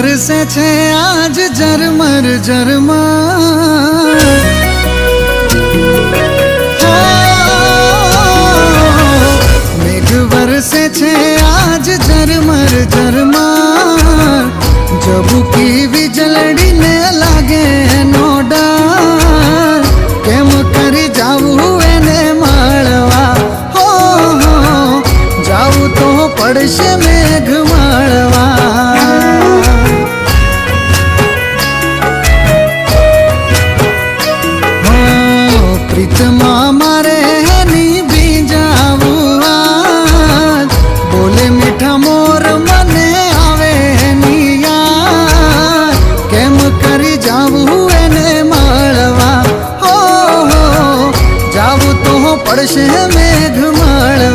વરસે છે આજ ઝરમર ઝરમર મેઘ વરસે છે આજ ઝરમર ઝરમર જબુકી વીજળડીને લાગે એનો ડર કેમ કરી જાવું એને માળવા? જાવું તો પડશે મેં. હિતમાં મારે ની બીજાવું આજ બોલે મીઠા મોર, મને આવે ની યાર કેમ કરી જાવું એને મળવા? હો જાવું તો પડશે મેઘ મળવા.